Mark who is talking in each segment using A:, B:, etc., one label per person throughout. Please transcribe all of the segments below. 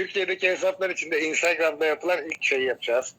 A: Türkiye'deki hesaplar içinde Instagram'da yapılan ilk şeyi yapacağız.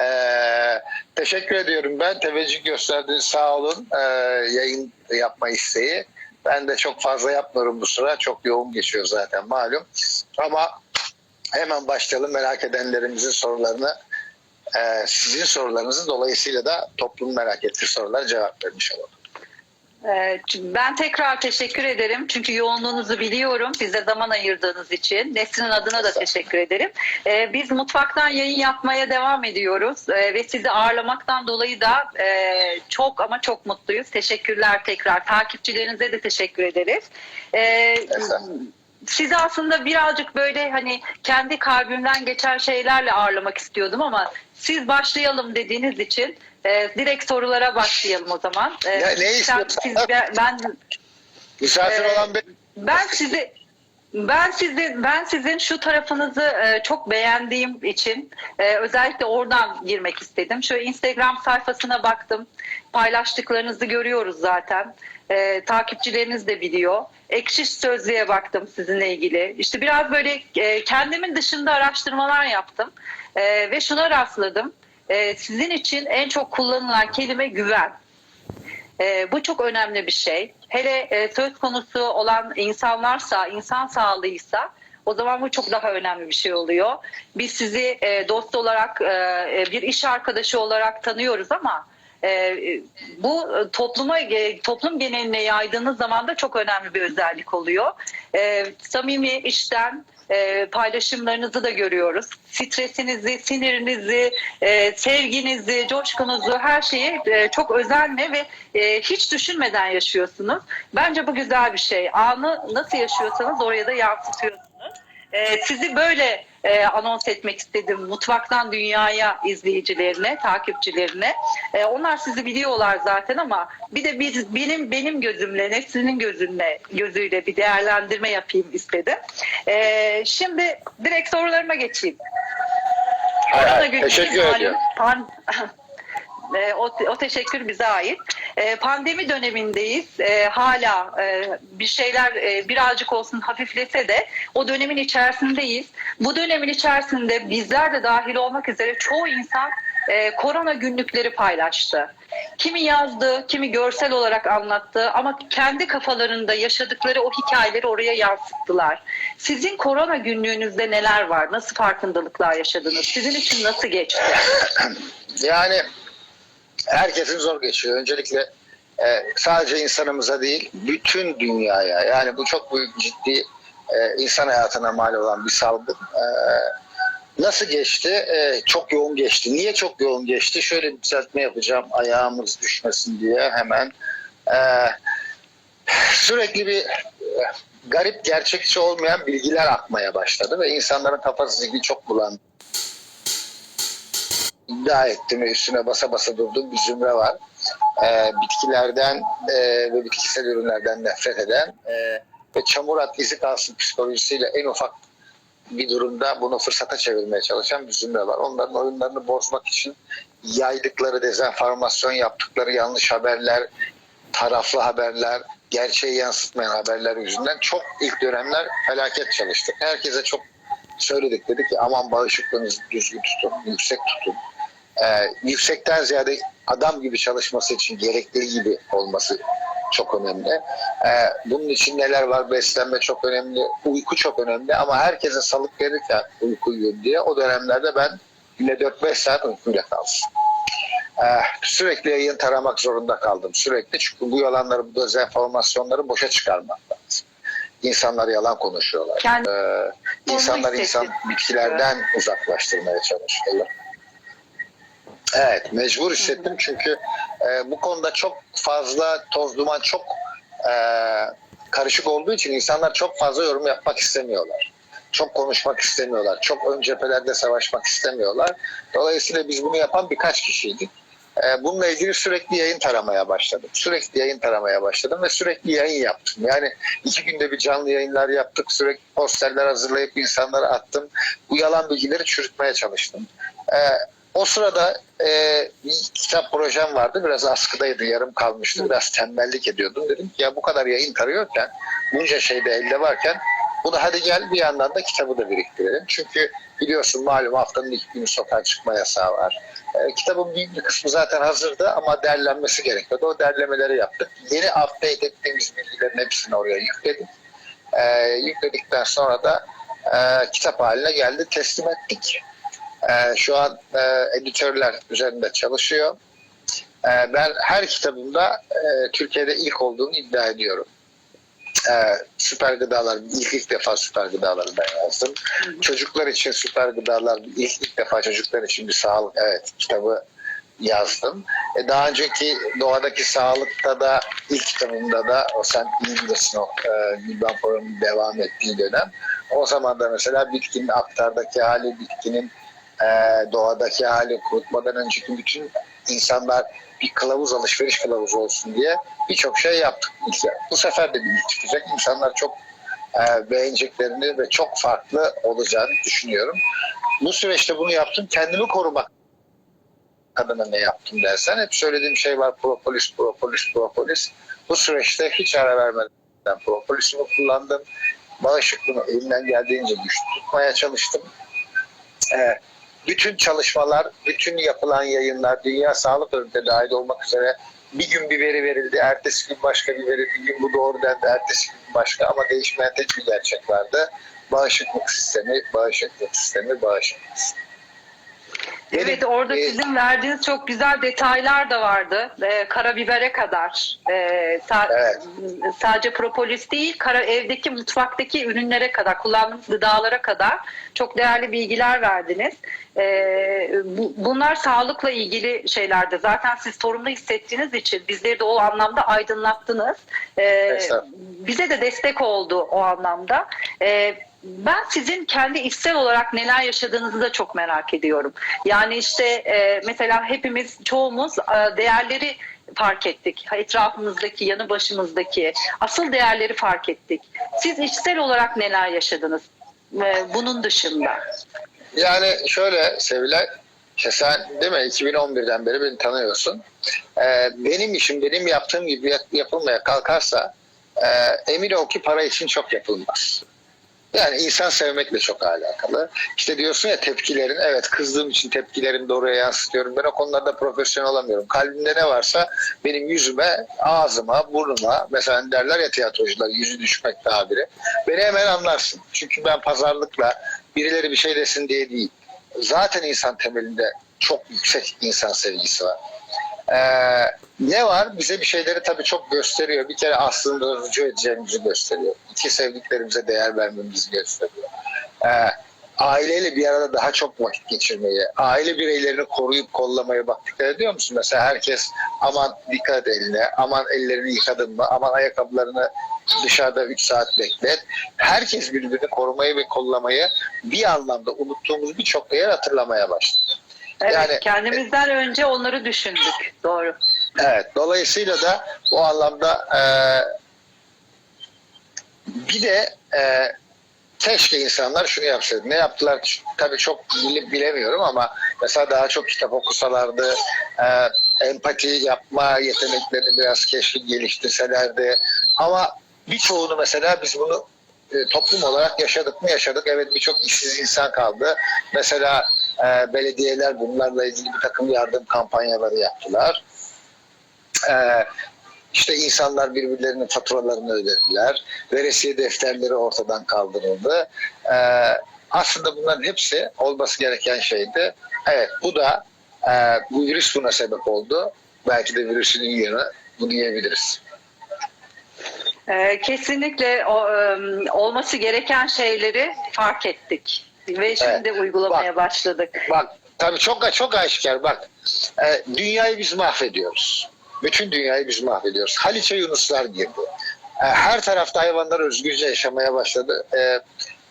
A: Ee, teşekkür ediyorum ben. Teveccüh gösterdiğiniz sağ olun. Ee, yayın yapma isteği. Ben de çok fazla yapmıyorum bu sıra. Çok yoğun geçiyor zaten malum. Ama hemen başlayalım merak edenlerimizin sorularını. Ee, sizin sorularınızı dolayısıyla da toplum merak ettiği sorulara cevap vermiş olalım.
B: Ee, Ben tekrar teşekkür ederim. Çünkü yoğunluğunuzu biliyorum. Bize zaman ayırdığınız için. Nesrin adına da teşekkür ederim. Ee, Biz mutfaktan yayın yapmaya devam ediyoruz. Ee, Ve sizi ağırlamaktan dolayı da e, çok ama çok mutluyuz. Teşekkürler tekrar. Takipçilerinize de teşekkür ederiz.
A: Estağfurullah.
B: sizi aslında birazcık böyle hani kendi kalbimden geçen şeylerle ağırlamak istiyordum ama siz başlayalım dediğiniz için e, direkt sorulara başlayalım o zaman. E,
A: Ne- ne
B: sen- siz- ben, ben
A: Misafir
B: Ee,
A: olan benim.
B: ben sizi ben sizin ben sizin şu tarafınızı e, çok beğendiğim için e, özellikle oradan girmek istedim. Şöyle Instagram sayfasına baktım. Paylaştıklarınızı görüyoruz zaten. E, takipçileriniz de biliyor. Ekşi Sözlüğe baktım sizinle ilgili. İşte biraz böyle e, kendimin dışında araştırmalar yaptım. E, ve şuna rastladım. E, sizin için en çok kullanılan kelime güven. E, bu çok önemli bir şey. Hele e, söz konusu olan insanlarsa, insan sağlığıysa o zaman bu çok daha önemli bir şey oluyor. Biz sizi e, dost olarak, e, bir iş arkadaşı olarak tanıyoruz ama e, bu e, topluma e, toplum geneline yaydığınız zaman da çok önemli bir özellik oluyor. E, samimi işten e, paylaşımlarınızı da görüyoruz. Stresinizi, sinirinizi, e, sevginizi, coşkunuzu her şeyi e, çok özenle ve e, hiç düşünmeden yaşıyorsunuz. Bence bu güzel bir şey. Anı nasıl yaşıyorsanız oraya da yansıtıyorsunuz. E, sizi böyle e, anons etmek istedim mutfaktan dünyaya izleyicilerine, takipçilerine. E, onlar sizi biliyorlar zaten ama bir de biz benim benim gözümle, Nesrin'in gözünle gözüyle bir değerlendirme yapayım istedim. E, şimdi direkt sorularıma geçeyim.
A: Hay teşekkür
B: pan- E, o, o teşekkür bize ait. E, pandemi dönemindeyiz. E, hala e, bir şeyler e, birazcık olsun hafiflese de o dönemin içerisindeyiz. Bu dönemin içerisinde bizler de dahil olmak üzere çoğu insan e, korona günlükleri paylaştı. Kimi yazdı, kimi görsel olarak anlattı ama kendi kafalarında yaşadıkları o hikayeleri oraya yansıttılar. Sizin korona günlüğünüzde neler var? Nasıl farkındalıklar yaşadınız? Sizin için nasıl geçti?
A: Yani herkesin zor geçiyor. Öncelikle e, sadece insanımıza değil, bütün dünyaya. Yani bu çok büyük ciddi e, insan hayatına mal olan bir salgın. E, nasıl geçti? E, çok yoğun geçti. Niye çok yoğun geçti? Şöyle bir düzeltme yapacağım ayağımız düşmesin diye hemen. E, sürekli bir e, garip, gerçekçi olmayan bilgiler akmaya başladı ve insanların kafası zihni çok bulandı iddia ettim ve üstüne basa basa durduğum bir zümre var. Ee, bitkilerden e, ve bitkisel ürünlerden nefret eden e, ve çamur at izi kalsın psikolojisiyle en ufak bir durumda bunu fırsata çevirmeye çalışan bir zümre var. Onların oyunlarını bozmak için yaydıkları dezenformasyon yaptıkları yanlış haberler, taraflı haberler, gerçeği yansıtmayan haberler yüzünden çok ilk dönemler felaket çalıştık. Herkese çok söyledik dedik ki aman bağışıklığınızı düzgün tutun, yüksek tutun. Ee, yüksekten ziyade adam gibi çalışması için gerektiği gibi olması çok önemli. Ee, bunun için neler var? Beslenme çok önemli, uyku çok önemli ama herkese salık verirken uyku uyuyun diye o dönemlerde ben günde 4-5 saat uykuyla kaldım. Ee, sürekli yayın taramak zorunda kaldım. Sürekli çünkü bu yalanları, bu dezenformasyonları boşa çıkarmak lazım. İnsanlar yalan konuşuyorlar.
B: Kendi-
A: Ee, insanlar insan bitkilerden uzaklaştırmaya çalışıyorlar. Evet, mecbur hissettim çünkü e, bu konuda çok fazla toz duman çok e, karışık olduğu için insanlar çok fazla yorum yapmak istemiyorlar. Çok konuşmak istemiyorlar. Çok ön cephelerde savaşmak istemiyorlar. Dolayısıyla biz bunu yapan birkaç kişiydik. E, bununla ilgili sürekli yayın taramaya başladım. Sürekli yayın taramaya başladım ve sürekli yayın yaptım. Yani iki günde bir canlı yayınlar yaptık. Sürekli posterler hazırlayıp insanlara attım. Bu yalan bilgileri çürütmeye çalıştım. O sırada e, bir kitap projem vardı. Biraz askıdaydı, yarım kalmıştı. Biraz tembellik ediyordum. Dedim ki ya bu kadar yayın tarıyorken, bunca şeyde elde varken Bunu hadi gel bir yandan da kitabı da biriktirelim. Çünkü biliyorsun malum haftanın ilk günü sokağa çıkma yasağı var. E, kitabın büyük bir kısmı zaten hazırdı ama derlenmesi gerekiyordu. O derlemeleri yaptık. Yeni update ettiğimiz bilgilerin hepsini oraya yükledik. E, yükledikten sonra da e, kitap haline geldi. Teslim ettik. E, şu an e, editörler üzerinde çalışıyor. E, ben her kitabımda e, Türkiye'de ilk olduğunu iddia ediyorum. E, süper gıdalar, ilk ilk defa süper gıdaları ben yazdım. Çocuklar için süper gıdalar, ilk ilk defa çocuklar için bir sağlık, evet kitabı yazdım. E, daha önceki doğadaki sağlıkta da ilk kitabımda da o sen iyi bilirsin o e, Gülben Forum'un devam ettiği dönem. O zaman da mesela bitkinin aktardaki hali, bitkinin e, doğadaki hali, kurutmadan önceki bütün insanlar bir kılavuz alışveriş kılavuzu olsun diye birçok şey yaptık. Bu sefer de bir çıkacak. İnsanlar çok e, beğeneceklerini ve çok farklı olacağını düşünüyorum. Bu süreçte bunu yaptım. Kendimi korumak adına ne yaptım dersen hep söylediğim şey var propolis, propolis, propolis. Bu süreçte hiç ara vermeden propolisimi kullandım. Bağışıklığımı elimden geldiğince güçlü tutmaya çalıştım. Ee, bütün çalışmalar, bütün yapılan yayınlar, Dünya Sağlık Örgütü'ne dahil olmak üzere bir gün bir veri verildi, ertesi gün başka bir veri, bir gün bu doğru dendi, ertesi gün başka ama değişmeyen tek bir gerçek vardı. Bağışıklık sistemi, bağışıklık sistemi, bağışıklık sistemi.
B: Evet orada
A: e,
B: sizin verdiğiniz çok güzel detaylar da vardı. Ee, karabibere kadar. Ee, sa-
A: Evet.
B: Sadece propolis değil, kara evdeki mutfaktaki ürünlere kadar, kullandığımız gıdalara kadar çok değerli bilgiler verdiniz. Ee, bu- bunlar sağlıkla ilgili şeylerdi. Zaten siz sorumlu hissettiğiniz için bizleri de o anlamda aydınlattınız. Ee, bize de destek oldu o anlamda. Ee, ben sizin kendi içsel olarak neler yaşadığınızı da çok merak ediyorum. Yani işte e, mesela hepimiz çoğumuz e, değerleri fark ettik. Etrafımızdaki, yanı başımızdaki asıl değerleri fark ettik. Siz içsel olarak neler yaşadınız? E, bunun dışında.
A: Yani şöyle Sevilay, işte sen değil mi 2011'den beri beni tanıyorsun. Ee, benim işim benim yaptığım gibi yap- yapılmaya kalkarsa e, emin ol ki para için çok yapılmaz. Yani insan sevmekle çok alakalı. İşte diyorsun ya tepkilerin, evet kızdığım için tepkilerimi de oraya yansıtıyorum. Ben o konularda profesyonel olamıyorum. Kalbimde ne varsa benim yüzüme, ağzıma, burnuma, mesela derler ya tiyatrocular yüzü düşmek tabiri. Beni hemen anlarsın. Çünkü ben pazarlıkla birileri bir şey desin diye değil. Zaten insan temelinde çok yüksek insan sevgisi var. Ee, ne var? Bize bir şeyleri tabii çok gösteriyor. Bir kere aslında rücu edeceğimizi gösteriyor. İki sevdiklerimize değer vermemizi gösteriyor. Ee, aileyle bir arada daha çok vakit geçirmeyi, aile bireylerini koruyup kollamayı bak dikkat ediyor musun? Mesela herkes aman dikkat eline, aman ellerini yıkadın mı, aman ayakkabılarını dışarıda 3 saat beklet. Herkes birbirini korumayı ve kollamayı bir anlamda unuttuğumuz birçok değer hatırlamaya başladı.
B: Evet,
A: Yani-
B: kendimizden önce onları düşündük. Doğru.
A: Evet. Dolayısıyla da o anlamda e, bir de e, keşke insanlar şunu yapsaydı. Ne yaptılar tabii çok bilip bilemiyorum ama mesela daha çok kitap okusalardı, e, empati yapma yeteneklerini biraz keşke geliştirselerdi. Ama birçoğunu mesela biz bunu e, toplum olarak yaşadık mı yaşadık. Evet birçok işsiz insan kaldı. Mesela e, belediyeler bunlarla ilgili bir takım yardım kampanyaları yaptılar. Ee, işte insanlar birbirlerinin faturalarını ödediler. Veresiye defterleri ortadan kaldırıldı. Ee, aslında bunların hepsi olması gereken şeydi. Evet bu da e, bu virüs buna sebep oldu. Belki de virüsün iyi yanı bu diyebiliriz.
B: Ee, kesinlikle o, e, olması gereken şeyleri fark ettik ve şimdi uygulamaya başladık.
A: Bak tabii çok çok aşikar bak. e, dünyayı biz mahvediyoruz. Bütün dünyayı biz mahvediyoruz. Haliç'e Yunuslar girdi. E, her tarafta hayvanlar özgürce yaşamaya başladı. E,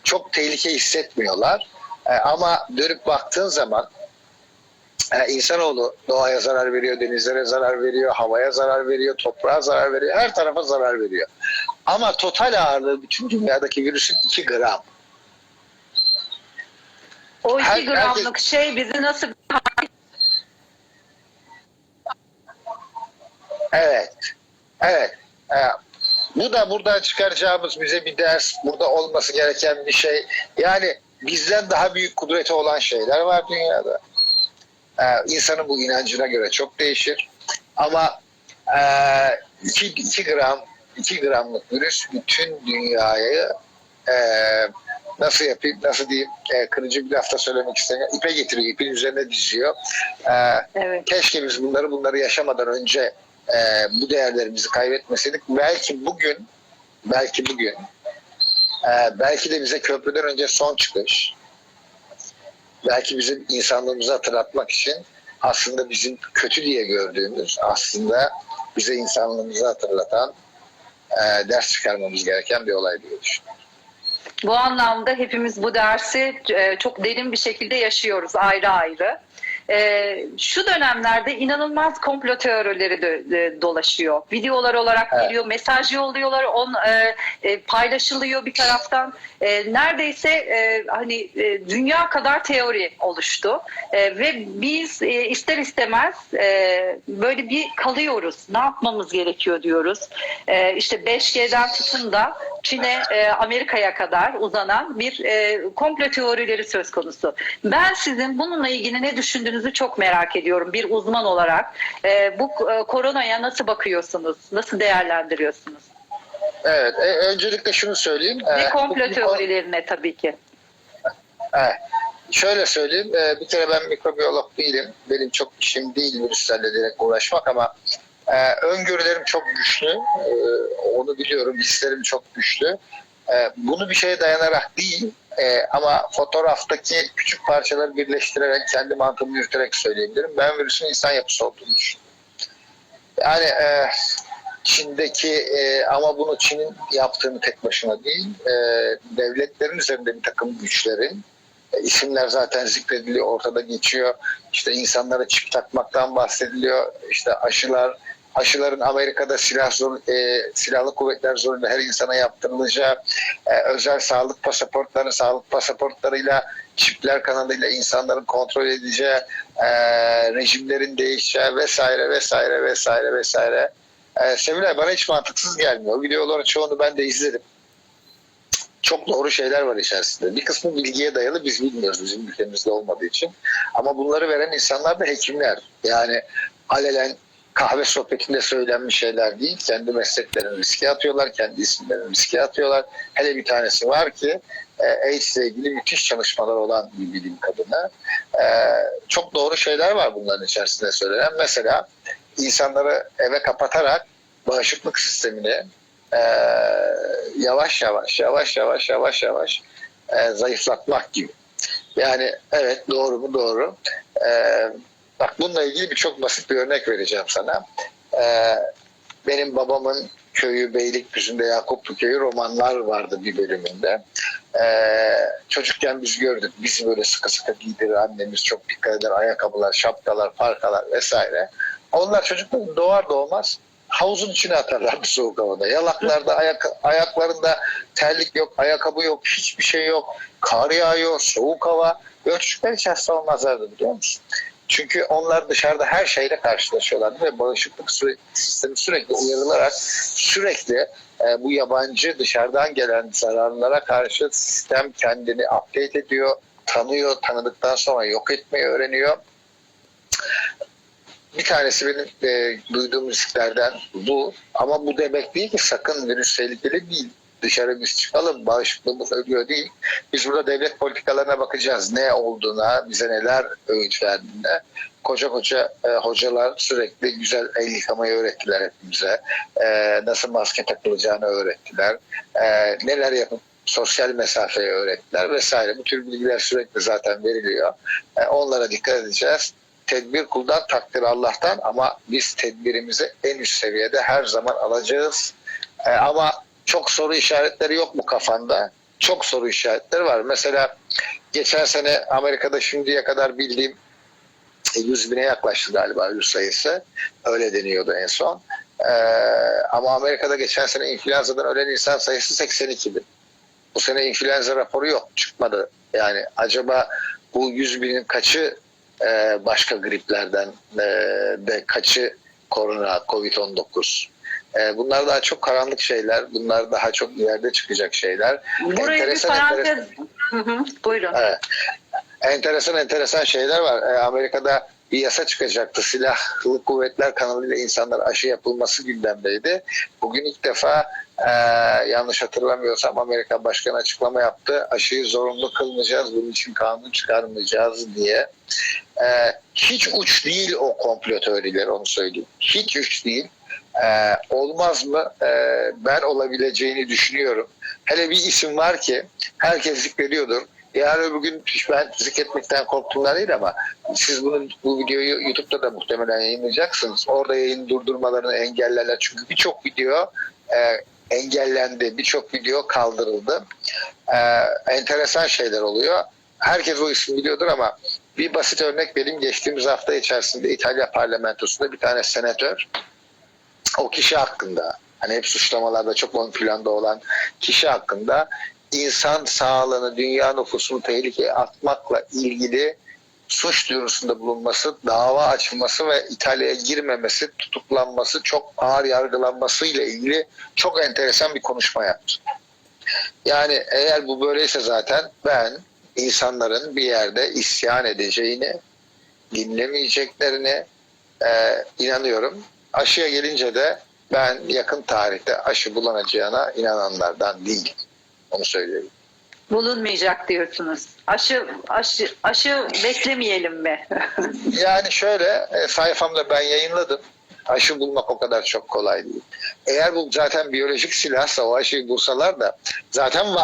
A: çok tehlike hissetmiyorlar. E, ama dönüp baktığın zaman e, insanoğlu doğaya zarar veriyor, denizlere zarar veriyor, havaya zarar veriyor, toprağa zarar veriyor, her tarafa zarar veriyor. Ama total ağırlığı bütün dünyadaki virüsün 2 gram.
B: O iki
A: Her-
B: gramlık şey bizi nasıl
A: Evet. Evet. Bu da buradan çıkaracağımız bize bir ders, burada olması gereken bir şey. Yani bizden daha büyük kudreti olan şeyler var dünyada. Ee, insanın bu inancına göre çok değişir. Ama e, 2, 2 gram 2 gramlık virüs bütün dünyayı e, nasıl yapayım, nasıl diyeyim, e, kırıcı bir lafta söylemek istemiyorum. İpe getiriyor, ipin üzerine diziyor. E,
B: Evet.
A: keşke biz bunları bunları yaşamadan önce e, bu değerlerimizi kaybetmeseydik. Belki bugün, belki bugün, e, belki de bize köprüden önce son çıkış, belki bizim insanlığımızı hatırlatmak için aslında bizim kötü diye gördüğümüz, aslında bize insanlığımızı hatırlatan, e, ders çıkarmamız gereken bir olay diye düşünüyorum.
B: Bu anlamda hepimiz bu dersi e, çok derin bir şekilde yaşıyoruz ayrı ayrı. E, şu dönemlerde inanılmaz komplo teorileri de, de dolaşıyor. Videolar olarak
A: Evet.
B: geliyor, mesaj yolluyorlar, on e, e, paylaşılıyor bir taraftan. E, neredeyse e, hani e, dünya kadar teori oluştu E, ve biz e, ister istemez e, böyle bir kalıyoruz. Ne yapmamız gerekiyor diyoruz. E, işte 5G'den tutun da Çin'e, e, Amerika'ya kadar uzanan bir e, komplo teorileri söz konusu. Ben sizin bununla ilgili ne düşündüğünüzü çok merak ediyorum bir uzman olarak. E, bu e, koronaya nasıl bakıyorsunuz? Nasıl değerlendiriyorsunuz?
A: Evet, e, öncelikle şunu söyleyeyim.
B: Ve komplo teorilerine tabii ki.
A: Evet. Şöyle söyleyeyim, e, bir kere ben mikrobiyolog değilim. Benim çok işim değil virüslerle direkt uğraşmak ama e, öngörülerim çok güçlü. E, onu biliyorum, hislerim çok güçlü. E, bunu bir şeye dayanarak değil e, ama fotoğraftaki küçük parçaları birleştirerek, kendi mantığımı yürüterek söyleyebilirim. Ben virüsün insan yapısı olduğunu düşünüyorum. Yani e, Çin'deki e, ama bunu Çin'in yaptığını tek başına değil, e, devletlerin üzerinde bir takım güçlerin e, isimler zaten zikrediliyor, ortada geçiyor. İşte insanlara çip takmaktan bahsediliyor. İşte aşılar, aşıların Amerika'da silah zor, e, silahlı kuvvetler zorunda her insana yaptırılacağı, e, özel sağlık pasaportları, sağlık pasaportlarıyla çipler kanalıyla insanların kontrol edeceği, e, rejimlerin değişeceği vesaire vesaire vesaire vesaire. E, Sevilay bana hiç mantıksız gelmiyor. Videoların çoğunu ben de izledim çok doğru şeyler var içerisinde. Bir kısmı bilgiye dayalı biz bilmiyoruz bizim ülkemizde olmadığı için. Ama bunları veren insanlar da hekimler. Yani alelen kahve sohbetinde söylenmiş şeyler değil. Kendi mesleklerini riske atıyorlar. Kendi isimlerini riske atıyorlar. Hele bir tanesi var ki e, AIDS ile ilgili müthiş çalışmalar olan bir bilim kadını. E, çok doğru şeyler var bunların içerisinde söylenen. Mesela insanları eve kapatarak bağışıklık sistemini e, yavaş yavaş yavaş yavaş yavaş yavaş zayıflatmak gibi. Yani evet doğru mu doğru. E, bak bununla ilgili bir çok basit bir örnek vereceğim sana. E, benim babamın köyü Beylikdüzü'nde Yakuplu köyü romanlar vardı bir bölümünde. E, çocukken biz gördük. Bizi böyle sıkı sıkı giydirir annemiz çok dikkat eder. Ayakkabılar, şapkalar, parkalar vesaire. Onlar çocuklar doğar doğmaz havuzun içine atarlar bir soğuk havada. Yalaklarda, ayak, ayaklarında terlik yok, ayakkabı yok, hiçbir şey yok. Kar yağıyor, soğuk hava. Çocuklar hiç hasta olmazlardı biliyor musun? Çünkü onlar dışarıda her şeyle karşılaşıyorlardı ve bağışıklık süre, sistemi sürekli uyarılarak sürekli e, bu yabancı dışarıdan gelen zararlara karşı sistem kendini update ediyor, tanıyor, tanıdıktan sonra yok etmeyi öğreniyor bir tanesi benim e, duyduğum risklerden bu. Ama bu demek değil ki sakın virüs tehlikeli değil. Dışarı biz çıkalım, bağışıklığımız ölüyor değil. Biz burada devlet politikalarına bakacağız. Ne olduğuna, bize neler öğüt verdiğine. Koca koca e, hocalar sürekli güzel el yıkamayı öğrettiler hepimize. E, nasıl maske takılacağını öğrettiler. E, neler yapıp sosyal mesafeyi öğrettiler vesaire. Bu tür bilgiler sürekli zaten veriliyor. E, onlara dikkat edeceğiz tedbir kuldan takdir Allah'tan ama biz tedbirimizi en üst seviyede her zaman alacağız. Ee, ama çok soru işaretleri yok mu kafanda? Çok soru işaretleri var. Mesela geçen sene Amerika'da şimdiye kadar bildiğim 100 bine yaklaştı galiba virüs sayısı. Öyle deniyordu en son. Ee, ama Amerika'da geçen sene influenzadan ölen insan sayısı 82 bin. Bu sene influenza raporu yok. Çıkmadı. Yani acaba bu 100 binin kaçı başka griplerden de kaçı korona, covid-19 E, bunlar daha çok karanlık şeyler. Bunlar daha çok ileride çıkacak şeyler.
B: Buraya bir
A: Enteresan,
B: parantez. Hı hı, buyurun.
A: Evet. Enteresan enteresan şeyler var. Ee, Amerika'da bir yasa çıkacaktı. Silahlı kuvvetler kanalıyla insanlar aşı yapılması gündemdeydi. Bugün ilk defa e, yanlış hatırlamıyorsam Amerika Başkanı açıklama yaptı. Aşıyı zorunlu kılmayacağız. Bunun için kanun çıkarmayacağız diye. E, hiç uç değil o komplo teorileri onu söyleyeyim. Hiç uç değil. E, olmaz mı? E, ben olabileceğini düşünüyorum. Hele bir isim var ki herkes zikrediyordur. Yarın öbür gün ben zikretmekten korktuğumdan değil ama siz bunun bu videoyu YouTube'da da muhtemelen yayınlayacaksınız. Orada yayın durdurmalarını engellerler. Çünkü birçok video e, engellendi. Birçok video kaldırıldı. E, enteresan şeyler oluyor. Herkes o ismi biliyordur ama bir basit örnek vereyim. Geçtiğimiz hafta içerisinde İtalya parlamentosunda bir tane senatör o kişi hakkında hani hep suçlamalarda çok ön planda olan kişi hakkında insan sağlığını, dünya nüfusunu tehlikeye atmakla ilgili suç duyurusunda bulunması, dava açılması ve İtalya'ya girmemesi, tutuklanması, çok ağır yargılanması ile ilgili çok enteresan bir konuşma yaptı. Yani eğer bu böyleyse zaten ben insanların bir yerde isyan edeceğini, dinlemeyeceklerini e, inanıyorum. Aşıya gelince de ben yakın tarihte aşı bulunacağına inananlardan değilim. Onu söyleyeyim.
B: Bulunmayacak diyorsunuz. Aşı aşı aşı beklemeyelim mi?
A: Yani şöyle e, sayfamda ben yayınladım. Aşı bulmak o kadar çok kolay değil. Eğer bu zaten biyolojik silahsa o aşıyı bulsalar da zaten vardı.